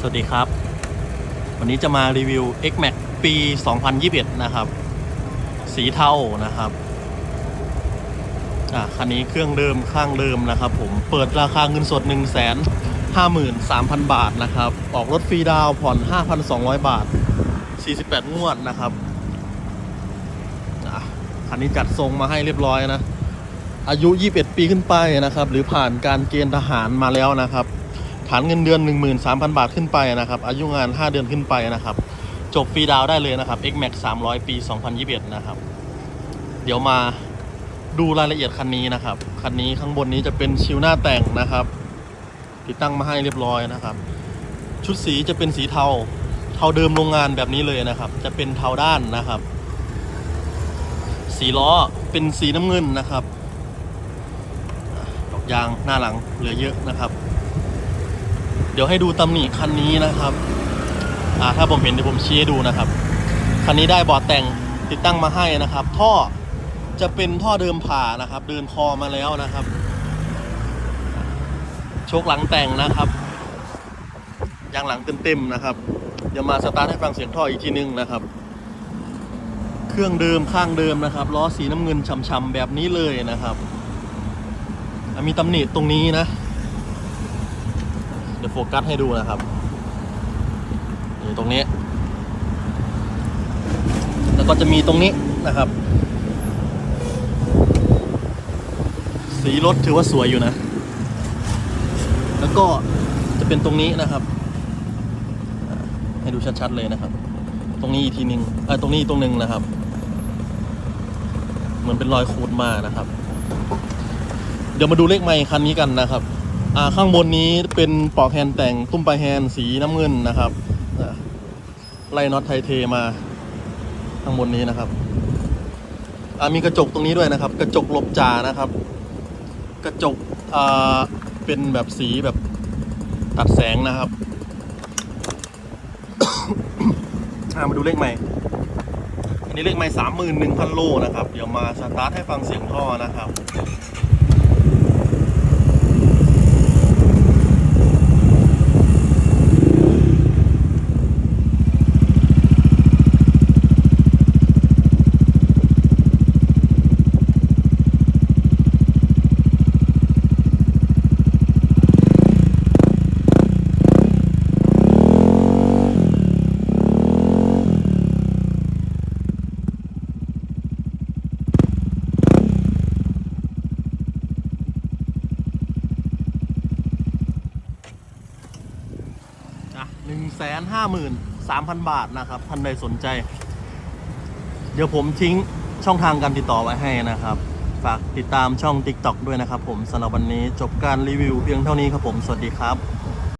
สวัสดีครับ วันนี้จะมารีวิว X Max ปี 2021 นะครับ สีเทานะครับอะคันนี้เครื่องเดิมข้างเดิมนะครับ ผมเปิดราคาเงินสด 1 5 3 0 0 0 บาทนะครับ ออกรถฟรีดาวน์ผ่อน 5,200 บาท 48 งวดนะครับอะคันนี้จัดทรงมาให้เรียบร้อยนะ อายุ 21 ปีขึ้นไปนะครับ หรือผ่านการเกณฑ์ทหารมาแล้วนะครับ ฐานเงินเดือน 13,000 บาทขึ้นไปนะครับ อายุงาน 5 เดือนขึ้นไปนะครับ จบฟรีดาวได้เลยนะครับ X Max 300 ปี 2021 นะครับ เดี๋ยวมาดูรายละเอียดคันนี้นะครับ คันนี้ข้างบนนี้จะเป็นชิวหน้าแต่งนะครับ ติดตั้งมาให้เรียบร้อยนะครับ ชุดสีจะเป็นสีเทา เทาเดิมโรงงานแบบนี้เลยนะครับ จะเป็นเทาด้านนะครับ สีล้อเป็นสีน้ำเงินนะครับ ดอกยางหน้าหลังเหลือเยอะนะครับ ดี๋ยวให้ดูตำหนิคันนี้นะครับ อ่าถ้าผมเห็นเดี๋ยวผมชี้ให้ดูนะครับ คันนี้ได้บอดแต่งติดตั้งมาให้นะครับ ท่อจะเป็นท่อเดิมผ่านะครับ เดินคอมาแล้วนะครับ โชคหลังแต่งนะครับยางหลังเต็มๆนะครับเดี๋ยวมาสตาร์ทให้ฟังเสียงท่ออีกทีนึงนะครับ เครื่องเดิมข้างเดิมนะครับล้อสีน้ำเงินช่ำๆแบบนี้เลยนะครับมีตำหนิตรงนี้นะ เดี๋ยวโฟกัสให้ดูนะครับนี่ตรงนี้ แล้วก็จะมีตรงนี้นะครับ สีรถถือว่าสวยอยู่นะ แล้วก็จะเป็นตรงนี้นะครับ ให้ดูชัดๆเลยนะครับ ตรงนี้อีกทีหนึ่งเออตรงนี้ตรงนึงนะครับ เหมือนเป็นรอยขูดมานะครับ เดี๋ยวมาดูเลขไมค์คันนี้กันนะครับ ข้างบนนี้เป็นปอกแฮนแต่งตุ้มปลายแฮนสีน้ำเงินนะครับไล่น็อตไทเทมาข้างบนนี้นะครับมีกระจกตรงนี้ด้วยนะครับ กระจกลบจานะครับ กระจกอ่าเป็นแบบสีแบบตัดแสงนะครับมาดูเลขใหม่ อันนี้เลขใหม่สามหมื่นหนึ่งพันโลนะครับ เดี๋ยวมาสตาร์ทให้ฟังเสียงท่อนะครับ หนึ่งแสนห้าหมื่นสามพันบาทนะครับท่านใดสนใจ เดี๋ยวผมทิ้งช่องทางการติดต่อไว้ให้นะครับ ฝากติดตามช่อง TikTok ด้วยนะครับผมสำหรับวันนี้จบการรีวิวเพียงเท่านี้ครับผม สวัสดีครับ